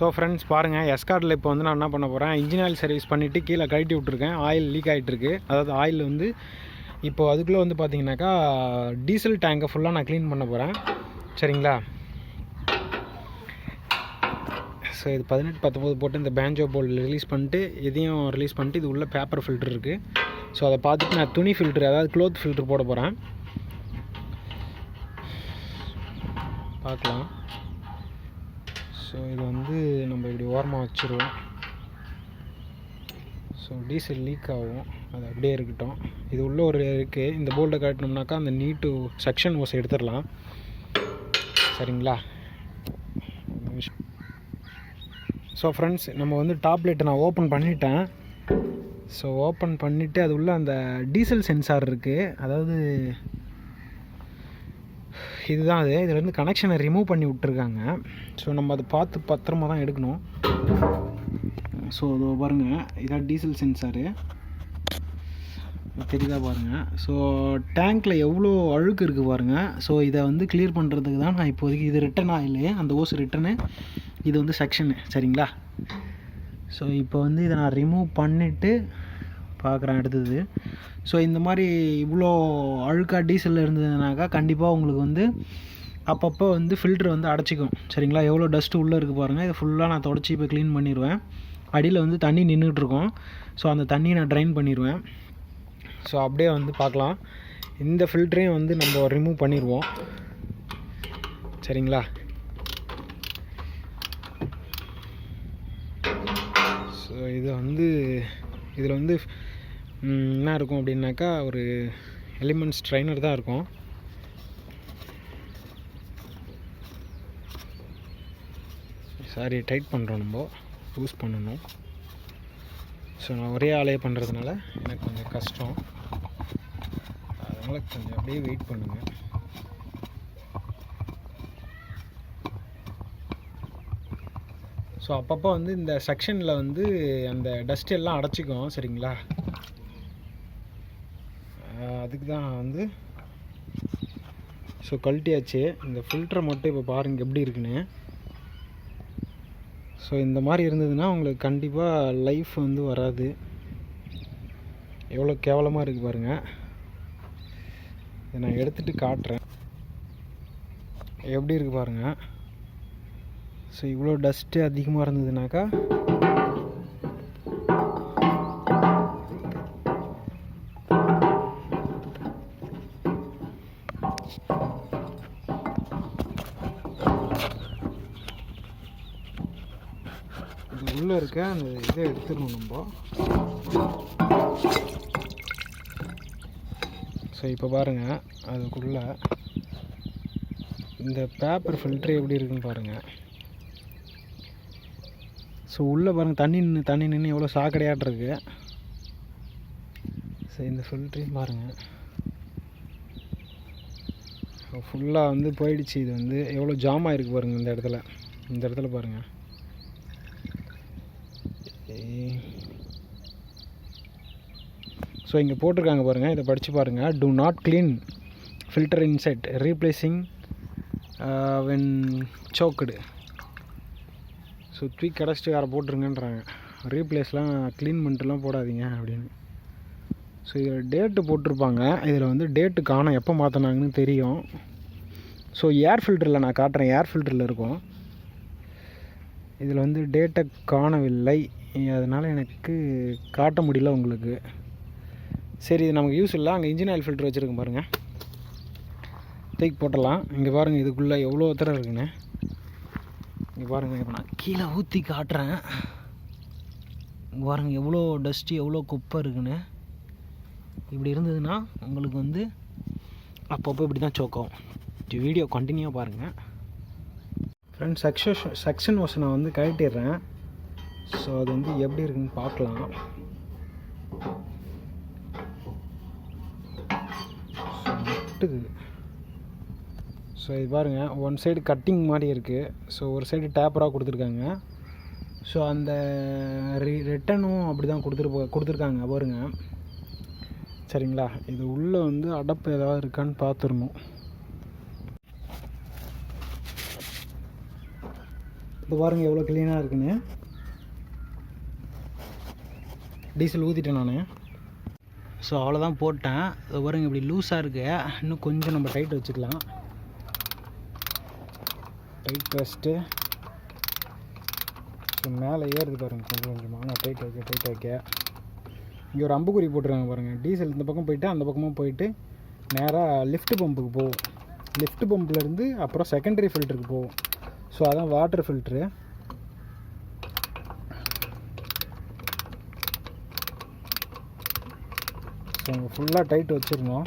So friends பாருங்கள் எஸ்கார்டில் இப்போ வந்து நான் என்ன பண்ண போகிறேன் இன்ஜின் ஆயில் சர்வீஸ் பண்ணிவிட்டு கீழே கழட்டி விட்ருக்கேன் ஆயில் லீக் ஆகிட்டுருக்கு அதாவது ஆயில் வந்து இப்போ அதுக்குள்ளே வந்து பார்த்தீங்கன்னாக்கா டீசல் டேங்கை ஃபுல்லாக நான் க்ளீன் பண்ண போகிறேன் சரிங்களா? ஸோ இது பதினெட்டு பத்தொம்போது போட்டு இந்த பேஞ்சோ போல் ரிலீஸ் பண்ணிட்டு இதையும் ரிலீஸ் பண்ணிட்டு இது உள்ளே பேப்பர் ஃபில்ட்ரு இருக்குது ஸோ அதை பார்த்துட்டு நான் துணி ஃபில்ட்ரு அதாவது க்ளோத் ஃபில்ட்ரு போட போகிறேன் பார்க்கலாம். ஸோ இது வந்து நம்ம இப்படி ஓரமாக வச்சுருவோம். ஸோ டீசல் லீக் ஆகும். அது அப்படியே இருக்கட்டும். இது உள்ள ஒரு இருக்குது இந்த போல்டை காட்டினோம்னாக்கா அந்த நீட்டு செக்ஷன் ஓஸ் எடுத்துடலாம். சரிங்களா? ஸோ ஃப்ரெண்ட்ஸ் நம்ம வந்து டாப்லெட்டை நான் ஓப்பன் பண்ணிட்டேன். ஸோ ஓப்பன் பண்ணிவிட்டு அது உள்ளே அந்த டீசல் சென்சார் இருக்குது அதாவது இதுதான் அது. இதில் இருந்து கனெக்ஷனை ரிமூவ் பண்ணி விட்டுருக்காங்க. ஸோ நம்ம அதை பார்த்து பத்திரமா தான் எடுக்கணும். ஸோ அதோ பாருங்கள் இதான் டீசல் சென்சாரு தெரியுதா பாருங்கள் ஸோ டேங்க்கில் எவ்வளோ அழுக்கு இருக்குது பாருங்கள் ஸோ இதை வந்து கிளியர் பண்ணுறதுக்கு தான் நான் இப்போதைக்கு இது ரிட்டன் ஆயிலு அந்த ஓஸ் ரிட்டனு இது வந்து செக்ஷனு சரிங்களா? ஸோ இப்போ வந்து இதை நான் ரிமூவ் பண்ணிவிட்டு பார்க்குறேன் அடுத்தது. ஸோ இந்த மாதிரி இவ்வளோ அழுக்காக டீசல் இருந்ததுனாக்கா கண்டிப்பாக உங்களுக்கு வந்து அப்பப்போ வந்து ஃபில்ட்ரு வந்து அடைச்சிக்கும். சரிங்களா? எவ்வளோ டஸ்ட்டு உள்ளே இருக்குது பாருங்கள் இதை ஃபுல்லாக நான் தொடச்சி இப்போ க்ளீன் பண்ணிடுவேன் அடியில் வந்து தண்ணி நின்றுட்டுருக்கோம் ஸோ அந்த தண்ணியை நான் ட்ரைன் பண்ணிடுவேன் ஸோ அப்படியே வந்து பார்க்கலாம். இந்த ஃபில்டரையும் வந்து நம்ம ரிமூவ் பண்ணிடுவோம் சரிங்களா? ஸோ இது வந்து இதில் வந்து என்ன இருக்கும் அப்படின்னாக்கா ஒரு எலிமெண்ட்ஸ் ட்ரைனர் தான் இருக்கும். சாரி டைட் பண்ணுறோம் நம்ம. யூஸ் பண்ணணும். ஸோ நான் ஒரே ஆலையை பண்ணுறதுனால எனக்கு கொஞ்சம் கஷ்டம். அதனால் கொஞ்சம் அப்படியே வெயிட் பண்ணுங்கள் ஸோ அப்பப்போ வந்து இந்த செக்ஷனில் வந்து அந்த டஸ்ட் எல்லாம் அடைச்சிக்கும் சரிங்களா? அதுக்கு தான் வந்து ஸோ கழட்டியாச்சு. இந்த ஃபில்டரை மட்டும் இப்போ பாருங்கள் எப்படி இருக்குன்னு. ஸோ இந்த மாதிரி இருந்ததுன்னா உங்களுக்கு கண்டிப்பாக லைஃப் வந்து வராது. எவ்வளோ கேவலமாக இருக்குது பாருங்கள் இதை நான் எடுத்துகிட்டு காட்டுறேன். எப்படி இருக்குது பாருங்கள் ஸோ இவ்வளோ டஸ்ட்டு அதிகமாக இருந்ததுனாக்கா உள்ளே இருக்க அந்த இதை எடுத்துடணும் நம்ம. ஸோ இப்போ பாருங்கள் அதுக்குள்ளே இந்த பேப்பர் ஃபில்ட்ரு எப்படி இருக்குன்னு பாருங்கள் ஸோ உள்ளே பாருங்கள் தண்ணி நின்று தண்ணி நின்று எவ்வளோ சாக்கடையாட்டிருக்கு ஸோ இந்த ஃபில்ட்ரையும் பாருங்கள் ஃபுல்லாக வந்து போயிடுச்சு. இது வந்து எவ்வளோ ஜாம் ஆகிருக்கு பாருங்கள் இந்த இடத்துல. இந்த இடத்துல பாருங்கள் ஸோ இங்கே போட்டிருக்காங்க பாருங்கள் இதை படித்து பாருங்கள் do not uh, clean filter insert replacing when choked so தூக்கி கிடச்சிட்டு வேறு போட்டுருங்கன்றாங்க. ரீப்ளேஸ்லாம் க்ளீன் பண்ணிட்டுலாம் போடாதீங்க அப்படின்னு. ஸோ இதில் டேட்டு போட்டிருப்பாங்க. இதில் வந்து டேட்டு காணும் எப்போ மாற்றினாங்கன்னு தெரியும். ஸோ ஏர் ஃபில்டரில் நான் காட்டுறேன். ஏர் ஃபில்டரில் இருக்கும். இதில் வந்து டேட்டை காணவில்லை அதனால் எனக்கு காட்ட முடியல உங்களுக்கு. சரி இது நமக்கு யூஸ் இல்லை. அங்கே இன்ஜின் ஆயில் ஃபில்டர் வச்சுருக்கேன் பாருங்கள் தூக்கி போட்டலாம் இங்கே பாருங்கள் இதுக்குள்ளே எவ்வளோ தர இருக்குன்னு. இங்கே பாருங்கள் இப்போ நான் கீழே ஊற்றி காட்டுறேன். இங்கே பாருங்கள் எவ்வளோ டஸ்ட்டு எவ்வளோ குப்பை இருக்குன்னு. இப்படி இருந்ததுன்னா உங்களுக்கு வந்து அப்பப்போ இப்படி தான் சோக்கம் வீடியோ கண்டினியூவாக பாருங்கள் ஃப்ரெண்ட்ஸ் செக்ஷன் செக்ஷன் வாஷ் நான் வந்து கழட்டிடுறேன். ஸோ அது வந்து எப்படி இருக்குன்னு பார்க்கலாம். ஸோ ஸோ இது பாருங்கள் ஒன் சைடு கட்டிங் மாதிரி இருக்குது ஸோ ஒரு சைடு டேப்பராக கொடுத்துருக்காங்க. ஸோ அந்த ரி ரிட்டனும் அப்படி தான் கொடுத்துரு கொடுத்துருக்காங்க பாருங்க. சரிங்களா? இது உள்ளே வந்து அடப்பு ஏதாவது இருக்கான்னு பார்த்துடணும். இப்போ பாருங்கள் எவ்வளோ க்ளீனாக இருக்குன்னு. டீசல் ஊற்றிட்டேன் நான். ஸோ அவ்வளோதான் போட்டேன். இது பாருங்க இப்படி லூஸாக இருக்கு. இன்னும் கொஞ்சம் நம்ம டைட் வச்சுக்கலாம். டைட் ஃபஸ்ட்டு ஸோ மேலே ஏறுது பாருங்கள் கொஞ்சம் கொஞ்சமாக நான் டைட் வைக்க டைட் வைக்க. இங்கே ஒரு அம்புக்குறி போட்டுருக்காங்க பாருங்கள் டீசல் இந்த பக்கம் போயிட்டு அந்த பக்கமும் போயிட்டு நேராக லிஃப்ட் பம்புக்கு போகும் லிஃப்ட் பம்ப்லேருந்து அப்புறம் செகண்டரி ஃபில்டருக்கு போகும் ஸோ அதான் வாட்டர் ஃபில்ட்ரு இப்போ ஃபுல்லாக டைட் வச்சுருந்தோம்.